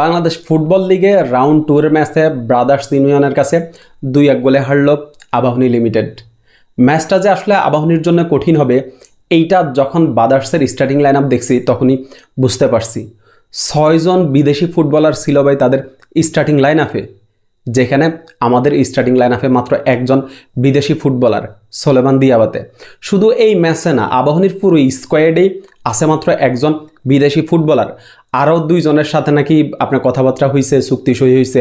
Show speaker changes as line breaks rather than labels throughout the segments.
Bangladesh football লিগে round টুর ম্যাচে brothers ইউনিয়নের কাছে দুই এক গোলে হারল আবাহনী লিমিটেড। ম্যাচটা যে আসলে আবাহনীর জন্য কঠিন হবে, এইটা যখন ব্রাদার্সের স্টার্টিং লাইন আপ দেখছি, তখনই বুঝতে পারছি। ছয়জন বিদেশি ফুটবলার ছিল ভাই তাদের স্টার্টিং লাইন আপে যেখানে আমাদের স্টার্টিং লাইন আপে মাত্র একজন বিদেশি ফুটবলার, সোলেমান দিয়াবাতে। শুধু এই ম্যাচে না, আবাহনীর পুরো স্কোয়াডেই আছে মাত্র একজন বিদেশি ফুটবলার। আরও দুইজনের সাথে নাকি আপনার কথাবার্তা হয়েছে চুক্তি সই হয়েছে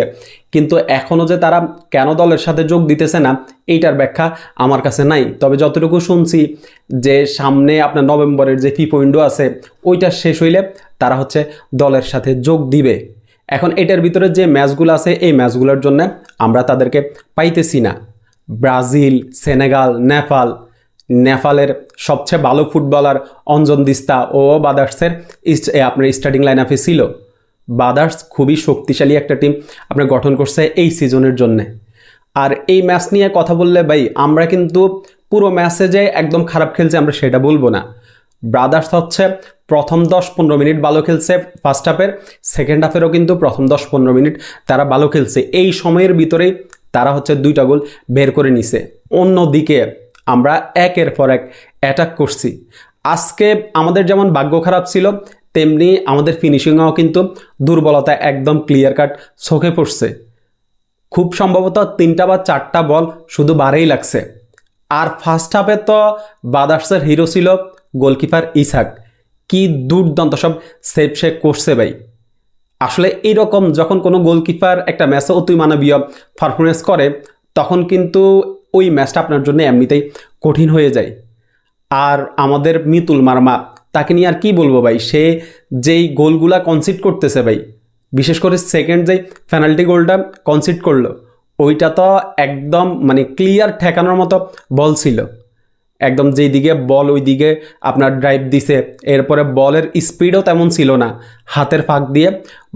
কিন্তু এখনও যে তারা কেন দলের সাথে যোগ দিতেছে না, এইটার ব্যাখ্যা আমার কাছে নাই। তবে যতটুকু শুনছি যে সামনে আপনার নভেম্বরের যে ফি উইন্ডো আছে, ওইটা শেষ হইলে তারা হচ্ছে দলের সাথে যোগ দিবে। এখন এটার ভিতরে যে ম্যাচগুলো আছে, এই ম্যাচগুলোর জন্য আমরা তাদেরকে পাইতেছি না। ব্রাজিল, সেনেগাল, নেপাল নেপালের সবচেয়ে ভালো ফুটবলার অঞ্জন দিস্তা ও বাদার্সের আপনার স্টার্টিং লাইন আপে ছিল। বাদার্স খুবই শক্তিশালী একটা টিম আপনার গঠন করছে এই সিজনের জন্যে। আর এই ম্যাচ নিয়ে কথা বললে ভাই, আমরা কিন্তু পুরো ম্যাচে যে একদম খারাপ খেলছে আমরা সেটা বলব না। ব্রাদার্স হচ্ছে প্রথম দশ পনেরো মিনিট ভালো খেলছে ফার্স্ট হাফের সেকেন্ড হাফেরও কিন্তু প্রথম দশ পনেরো মিনিট তারা ভালো খেলছে। এই সময়ের ভিতরেই তারা হচ্ছে দুইটা গোল বের করে নিছে। অন্যদিকে আমরা একের পর এক অ্যাটাক করছি। আজকে আমাদের যেমন ভাগ্য খারাপ ছিল, তেমনি আমাদের ফিনিশিংয়েও কিন্তু দুর্বলতা একদম ক্লিয়ার কাট চোখে পড়ছে। খুব সম্ভবত তিনটা বা চারটা বল শুধু বারেই লাগছে। আর ফার্স্ট হাফে তো বাদার্সের হিরো ছিল গোলকিপার ইসাক। কি দুর্দান্ত সব সেভ সে করছে ভাই। আসলে এইরকম যখন কোনো গোলকিপার একটা ম্যাচে অতি মানবীয় পারফরমেন্স করে, তখন কিন্তু ওই ম্যাচটা আপনার জন্য এমনিতেই কঠিন হয়ে যায়। আর আমাদের মিতুল মার্মা, তাকে নিয়ে আর কি বলব ভাই? সে যেই গোলগুলা কনসিড করতেছে ভাই, বিশেষ করে সেকেন্ড যেই পেনাল্টি গোলটা কনসিড করল, ওইটা তো একদম মানে ক্লিয়ার ঠেকানোর মতো বল ছিল। একদম যেই দিকে বল ওই দিকে আপনার ড্রাইভ দিছে, এরপরে বলের স্পিডও তেমন ছিল না। হাতের ফাঁক দিয়ে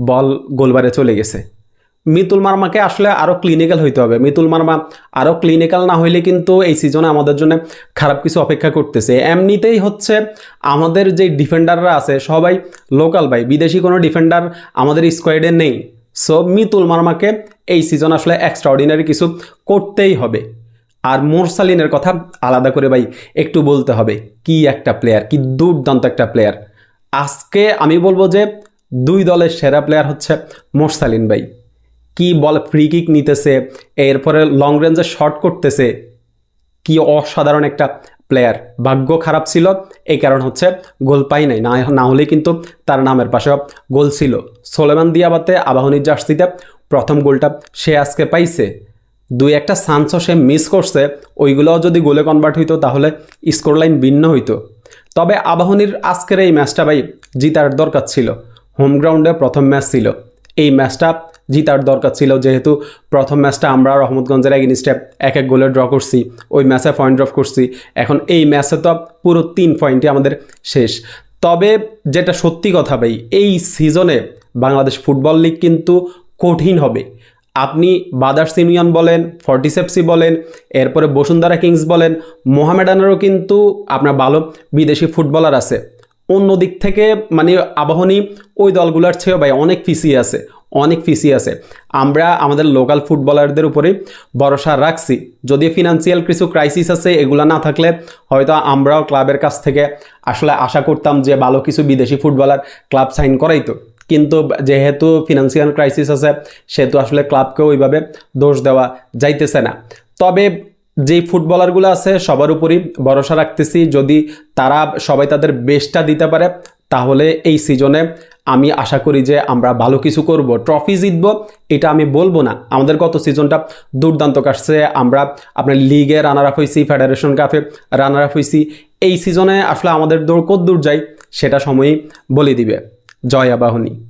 বল গোলবারে চলে গেছে। মিতুল মার্মাকে আসলে আরও ক্লিনিক্যাল হইতে হবে। মিতুল মার্মা আরও ক্লিনিক্যাল না হইলে কিন্তু এই সিজনে আমাদের জন্য খারাপ কিছু অপেক্ষা করতেছে। এমনিতেই হচ্ছে আমাদের যে ডিফেন্ডাররা আছে, সবাই লোকাল ভাই, বিদেশি কোনো ডিফেন্ডার আমাদের স্কোয়াডে নেই। সো মিতুল মার্মাকে এই সিজন আসলে এক্সট্রা অর্ডিনারি কিছু করতেই হবে। আর মোরসালিনের কথা আলাদা করে ভাই, একটু বলতে হবে, কি একটা প্লেয়ার কি দুর্দান্ত একটা প্লেয়ার আজকে আমি বলব যে দুই দলের সেরা প্লেয়ার হচ্ছে মোরসালিন ভাই। কি বল ফ্রি কিক নিতেছে, এরপরে লং রেঞ্জে শট করতেছে, কি অসাধারণ একটা প্লেয়ার ভাগ্য খারাপ ছিল, এই কারণ হচ্ছে গোল পাই নাই। না হলে কিন্তু তার নামের পাশে গোল ছিল। সোলেমান দিয়াবাতে আবাহনীর জার্সিতে প্রথম গোলটা সে আজকে পাইছে। দুই একটা চান্সও সে মিস করছে, ওইগুলোও যদি গোলে কনভার্ট হইতো তাহলে স্কোর লাইন ভিন্ন হইতো। তবে আবাহনীর আজকের এই ম্যাচটা ভাই জিতার দরকার ছিল। হোম গ্রাউন্ডে প্রথম ম্যাচ ছিল। এই ম্যাচটা জিতার দরকার ছিল। যেহেতু প্রথম ম্যাচটা আমরা রহমতগঞ্জের এগেনিস্টে এক এক গোলে ড্র করছি, ওই ম্যাচে পয়েন্ট ড্রপ করছি। এখন এই ম্যাচে তো পুরো তিন পয়েন্টই আমাদের শেষ। তবে যেটা সত্যি কথা ভাই, এই সিজনে বাংলাদেশ ফুটবল লিগ কিন্তু কঠিন হবে। আপনি বাদার্স ইউনিয়ন বলেন ফর্টিসেপসি বলেন, এরপরে বসুন্ধরা কিংস বলেন, মোহামেডানেরও কিন্তু আপনার ভালো বিদেশি ফুটবলার আছে। অন্য দিক থেকে মানে আবাহনী ওই দলগুলোর চেয়েও ভাই অনেক পিছিয়ে আছে, অনেক পিছিয়ে আছে। আমরা আমাদের লোকাল ফুটবলারদের উপরেই ভরসা রাখছি। যদি ফিনান্সিয়াল কিছু ক্রাইসিস আছে, এগুলো না থাকলে হয়তো আমরাও ক্লাবের কাছ থেকে আসলে আশা করতাম যে ভালো কিছু বিদেশি ফুটবলার ক্লাব সাইন করাইতো। কিন্তু যেহেতু ফিনান্সিয়াল ক্রাইসিস আছে, সেহেতু আসলে ক্লাবকে ওইভাবে দোষ দেওয়া যাইতেছে না। তবে যেই ফুটবলারগুলো আছে, সবার উপরই ভরসা রাখতেছি। যদি তারা সবাই তাদের বেস্টটা দিতে পারে, তাহলে এই সিজনে আমি আশা করি যে আমরা ভালো কিছু করব। ট্রফি জিতব, এটা আমি বলব না। আমাদের গত সিজনটা দুর্দান্ত কাটছে। আমরা আপনার লিগে রানার আপ হয়েছি ফেডারেশন কাপে রানার আপ হয়েছি। এই সিজনে আসলে আমাদের দৌড় কত দূর যাই, সেটা সময়ই বলে দিবে। জয় আবাহনী।